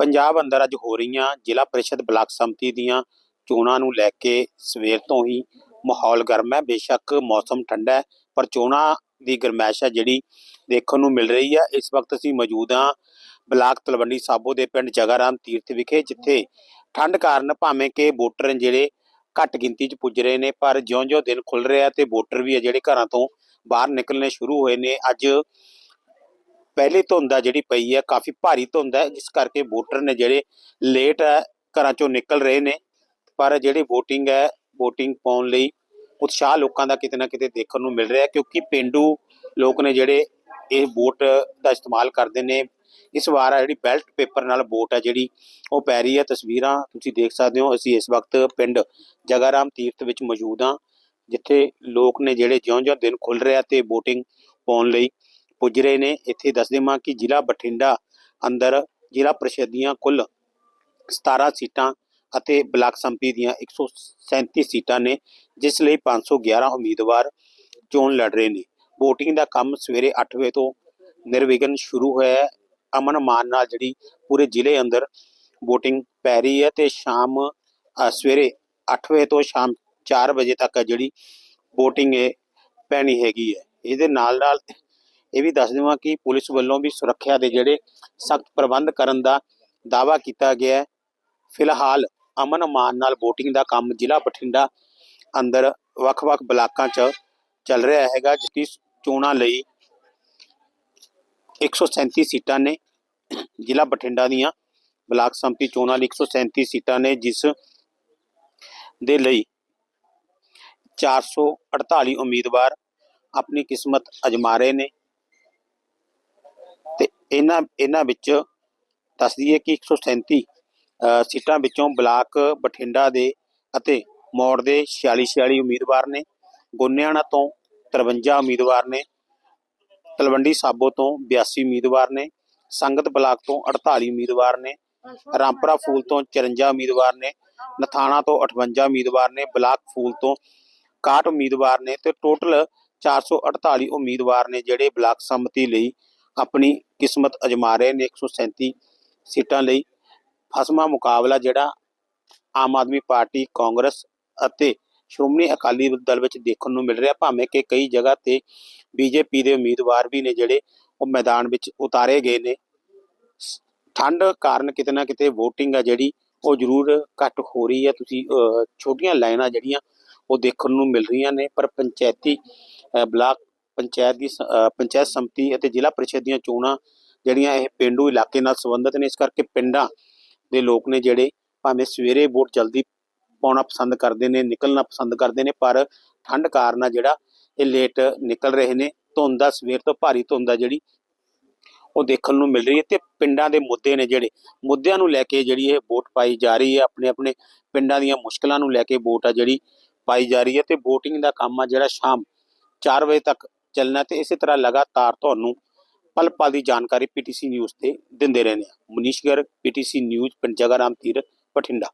ਪੰਜਾਬ ਅੰਦਰ ਅੱਜ ਹੋ ਰਹੀਆਂ ਜ਼ਿਲ੍ਹਾ ਪ੍ਰੀਸ਼ਦ ਬਲਾਕ ਸੰਮਤੀ ਦੀਆਂ ਚੋਣਾਂ ਨੂੰ ਲੈ ਕੇ ਸਵੇਰ ਤੋਂ ਹੀ ਮਾਹੌਲ ਗਰਮ ਹੈ। ਬੇਸ਼ੱਕ ਮੌਸਮ ਠੰਡਾ ਹੈ, ਪਰ ਚੋਣਾਂ ਦੀ ਗਰਮੈਸ਼ ਹੈ ਜਿਹੜੀ ਦੇਖਣ ਨੂੰ ਮਿਲ ਰਹੀ ਹੈ। ਇਸ ਵਕਤ ਅਸੀਂ ਮੌਜੂਦ ਹਾਂ ਬਲਾਕ ਤਲਵੰਡੀ ਸਾਬੋ ਦੇ ਪਿੰਡ ਜਗਾਰਾਮ ਤੀਰਥ ਵਿਖੇ, ਜਿੱਥੇ ਠੰਡ ਕਾਰਨ ਭਾਵੇਂ ਕਿ ਵੋਟਰ ਜਿਹੜੇ ਘੱਟ ਗਿਣਤੀ 'ਚ ਪੁੱਜ ਰਹੇ ਨੇ, ਪਰ ਜਿਉਂ-ਜਿਉਂ ਦਿਨ ਖੁੱਲ ਰਿਹਾ ਤੇ ਵੋਟਰ ਵੀ ਹੈ ਜਿਹੜੇ ਘਰਾਂ ਤੋਂ ਬਾਹਰ ਨਿਕਲਣੇ ਸ਼ੁਰੂ ਹੋਏ ਨੇ। ਅੱਜ ਪਹਿਲੀ ਧੁੰਦ ਆ ਜਿਹੜੀ ਪਈ ਹੈ ਕਾਫੀ ਭਾਰੀ ਧੁੰਦ ਹੈ ਜਿਸ ਕਰਕੇ ਵੋਟਰ ਨੇ ਜਿਹੜੇ ਲੇਟ ਹੈ ਘਰਾਂ ਚੋਂ ਨਿਕਲ ਰਹੇ ਨੇ। ਪਰ ਜਿਹੜੀ VOTING ਹੈ VOTING ਪਾਉਣ ਲਈ ਉਤਸ਼ਾਹ ਲੋਕਾਂ ਦਾ ਕਿਤੇ ਨਾ ਕਿਤੇ ਦੇਖਣ ਨੂੰ ਮਿਲ ਰਿਹਾ, ਕਿਉਂਕਿ ਪਿੰਡੂ ਲੋਕ ਨੇ ਜਿਹੜੇ ਇਹ ਵੋਟ ਦਾ ਇਸਤੇਮਾਲ ਕਰਦੇ ਨੇ। ਇਸ ਵਾਰ ਆ ਜਿਹੜੀ ਬੈਲਟ ਪੇਪਰ ਨਾਲ ਵੋਟ ਹੈ ਜਿਹੜੀ, ਉਹ ਪੈ ਰਹੀ ਹੈ ਤਸਵੀਰਾਂ। ਤੁਸੀਂ ਦੇਖ ਸਕਦੇ ਹੋ, ਅਸੀਂ ਇਸ ਵਕਤ ਪਿੰਡ ਜਗਾਰਾਮ ਤੀਰਥ ਵਿੱਚ ਮੌਜੂਦ ਹਾਂ, ਜਿੱਥੇ ਲੋਕ ਨੇ ਜਿਹੜੇ ਜਿਉਂ-ਜਿਉਂ ਦਿਨ ਖੁੱਲ ਰਿਹਾ ਤੇ VOTING ਪਾਉਣ ਲਈ ਪੁੱਜ ਰਹੇ ਨੇ। ਇੱਥੇ ਦੱਸ ਦੇਵਾਂ ਕਿ ਜ਼ਿਲ੍ਹਾ ਬਠਿੰਡਾ ਅੰਦਰ ਜ਼ਿਲ੍ਹਾ ਪ੍ਰੀਸ਼ਦ ਦੀਆਂ ਕੁੱਲ 17 ਸੀਟਾਂ ਅਤੇ ਬਲਾਕ ਸੰਮਤੀ ਦੀਆਂ 137 ਸੀਟਾਂ ਨੇ, ਜਿਸ ਲਈ 511 ਉਮੀਦਵਾਰ ਚੋਣ ਲੜ ਰਹੇ ਨੇ। VOTING ਦਾ ਕੰਮ ਸਵੇਰੇ 8 ਵਜੇ ਤੋਂ ਨਿਰਵਿਘਨ ਸ਼ੁਰੂ ਹੋਇਆ ਹੈ। ਅਮਨ ਮਾਨ ਨਾਲ ਜਿਹੜੀ ਪੂਰੇ ਜ਼ਿਲ੍ਹੇ ਅੰਦਰ VOTING ਪੈ ਰਹੀ ਹੈ ਤੇ ਸ਼ਾਮ ਸਵੇਰੇ 8 ਵਜੇ ਤੋਂ ਸ਼ਾਮ 4 ਵਜੇ ਤੱਕ ਜਿਹੜੀ VOTING ਇਹ ਪੈਣੀ ਹੈਗੀ ਹੈ। ਇਹਦੇ ਨਾਲ ਨਾਲ ਇਹ ਵੀ ਦੱਸ ਦੇਵਾਂ ਕਿ ਪੁਲਿਸ ਵੱਲੋਂ ਵੀ ਸੁਰੱਖਿਆ ਦੇ ਜਿਹੜੇ ਸਖਤ ਪ੍ਰਬੰਧ ਕਰਨ ਦਾ ਦਾਅਵਾ ਕੀਤਾ ਗਿਆ ਹੈ। ਫਿਲਹਾਲ ਅਮਨ ਮਾਨ ਨਾਲ VOTING ਦਾ ਕੰਮ ਜ਼ਿਲ੍ਹਾ ਬਠਿੰਡਾ ਅੰਦਰ ਵੱਖ-ਵੱਖ ਬਲਾਕਾਂ 'ਚ ਚੱਲ ਰਿਹਾ ਹੈਗਾ ਜਿਸ ਦੀ ਚੋਣਾਂ ਲਈ 137 ਸੀਟਾਂ ਨੇ ਜ਼ਿਲ੍ਹਾ ਬਠਿੰਡਾ ਦੀਆਂ। ਬਲਾਕ ਸੰਮਤੀ ਚੋਣਾਂ ਲਈ 137 ਸੀਟਾਂ ਨੇ, ਜਿਸ ਦੇ ਲਈ 448 ਉਮੀਦਵਾਰ ਆਪਣੀ ਕਿਸਮਤ ਅਜਮਾ ਰਹੇ ਨੇ। ਤੇ ਇਹਨਾਂ ਇਹਨਾਂ ਵਿੱਚ ਦੱਸ ਦਈਏ ਕਿ 137 ਅ, ਸੀਟਾਂ ਵਿੱਚੋਂ ਬਲਾਕ ਬਠਿੰਡਾ ਦੇ ਅਤੇ ਮੌੜ ਦੇ 46 46 ਉਮੀਦਵਾਰ ਨੇ ਗੋਨਿਆਣਾ ਤੋਂ 53 ਉਮੀਦਵਾਰ ਨੇ ਤਲਵੰਡੀ ਸਾਬੋ ਤੋਂ 82 ਉਮੀਦਵਾਰ ਨੇ ਸੰਗਤ ਬਲਾਕ ਤੋਂ 48 ਉਮੀਦਵਾਰ ਨੇ ਰਾਮਪੁਰਾ ਫੂਲ ਤੋਂ 54 ਉਮੀਦਵਾਰ ਨੇ ਨਥਾਣਾ ਤੋਂ 58 ਉਮੀਦਵਾਰ ਨੇ ਬਲਾਕ ਫੂਲ ਤੋਂ 61 ਉਮੀਦਵਾਰ ਨੇ ਤੇ ਟੋਟਲ 448 ਉਮੀਦਵਾਰ ਨੇ ਜਿਹੜੇ ਬਲਾਕ ਸੰਮਤੀ ਲਈ ਆਪਣੀ ਕਿਸਮਤ ਅਜਮਾ ਰਹੇ ਨੇ 137 ਸੀਟਾਂ ਲਈ। ਫਸਮਾ ਮੁਕਾਬਲਾ ਜਿਹੜਾ ਆਮ ਆਦਮੀ ਪਾਰਟੀ ਕਾਂਗਰਸ ਅਤੇ ਸ਼੍ਰੋਮਣੀ ਅਕਾਲੀ ਦਲ ਵਿੱਚ ਦੇਖਣ ਨੂੰ ਮਿਲ ਰਿਹਾ ਭਾਵੇਂ ਕਿ ਕਈ ਜਗ੍ਹਾ ਤੇ ਬੀਜੇਪੀ ਦੇ ਉਮੀਦਵਾਰ ਵੀ ਨੇ ਜਿਹੜੇ ਉਹ ਮੈਦਾਨ ਵਿੱਚ ਉਤਾਰੇ ਗਏ ਨੇ। ਠੰਡ ਕਾਰਨ ਕਿਤੇ ਨਾ ਕਿਤੇ VOTING ਆ ਜਿਹੜੀ ਉਹ ਜ਼ਰੂਰ ਘੱਟ ਹੋ ਰਹੀ ਹੈ। ਤੁਸੀਂ ਅਹ, ਛੋਟੀਆਂ ਲਾਈਨਾਂ ਜਿਹੜੀਆਂ ਉਹ ਦੇਖਣ ਨੂੰ ਮਿਲ ਰਹੀਆਂ ਨੇ ਪਰ ਪੰਚਾਇਤੀ ਬਲਾਕ ਪੰਚਾਇਤ ਦੀ ਪੰਚਾਇਤ ਸੰਮਤੀ ਅਤੇ ਜ਼ਿਲ੍ਹਾ ਪ੍ਰੀਸ਼ਦ ਦੀਆਂ ਚੋਣਾਂ ਜਿਹੜੀਆਂ ਇਹ ਪਿੰਡੂ ਇਲਾਕੇ ਨਾਲ ਸੰਬੰਧਿਤ ਨੇ, ਇਸ ਕਰਕੇ ਪਿੰਡਾਂ ਦੇ ਲੋਕ ਨੇ ਜਿਹੜੇ ਭਾਵੇਂ ਸਵੇਰੇ ਵੋਟ ਜਲਦੀ ਪਾਉਣਾ ਪਸੰਦ ਕਰਦੇ ਨੇ, ਨਿਕਲਣਾ ਪਸੰਦ ਕਰਦੇ ਨੇ, ਪਰ ਠੰਡ ਕਾਰਨ ਜਿਹੜਾ ਇਹ ਲੇਟ ਨਿਕਲ ਰਹੇ ਨੇ, ਧੁੰਦ ਆ ਸਵੇਰ ਤੋਂ ਭਾਰੀ ਧੁੰਦ ਆ ਜਿਹੜੀ ਉਹ ਦੇਖਣ ਨੂੰ ਮਿਲ ਰਹੀ ਹੈ ਤੇ ਪਿੰਡਾਂ ਦੇ ਮੁੱਦੇ ਨੇ ਜਿਹੜੇ, ਮੁੱਦਿਆਂ ਨੂੰ ਲੈ ਕੇ ਜਿਹੜੀ ਇਹ ਵੋਟ ਪਾਈ ਜਾ ਰਹੀ ਹੈ, ਆਪਣੇ ਆਪਣੇ ਪਿੰਡਾਂ ਦੀਆਂ ਮੁਸ਼ਕਲਾਂ ਨੂੰ ਲੈ ਕੇ ਵੋਟ ਆ ਜਿਹੜੀ ਪਾਈ ਜਾ ਰਹੀ ਹੈ ਤੇ VOTING ਦਾ ਕੰਮ ਆ ਜਿਹੜਾ ਸ਼ਾਮ 4 ਵਜੇ ਤੱਕ ਚੱਲਣਾ ਤੇ ਇਸੇ ਤਰ੍ਹਾਂ ਲਗਾਤਾਰ ਤੁਹਾਨੂੰ ਪਲ ਪਲ ਦੀ ਜਾਣਕਾਰੀ ਪੀਟੀਸੀ ਨਿਊਜ਼ ਤੇ ਦਿੰਦੇ ਰਹਿੰਦੇ ਹਾਂ। ਮਨੀਸ਼ ਗਰ ਪੀਟੀਸੀ ਨਿਊਜ਼ ਪਿੰਡ ਤੀਰ, ਬਠਿੰਡਾ।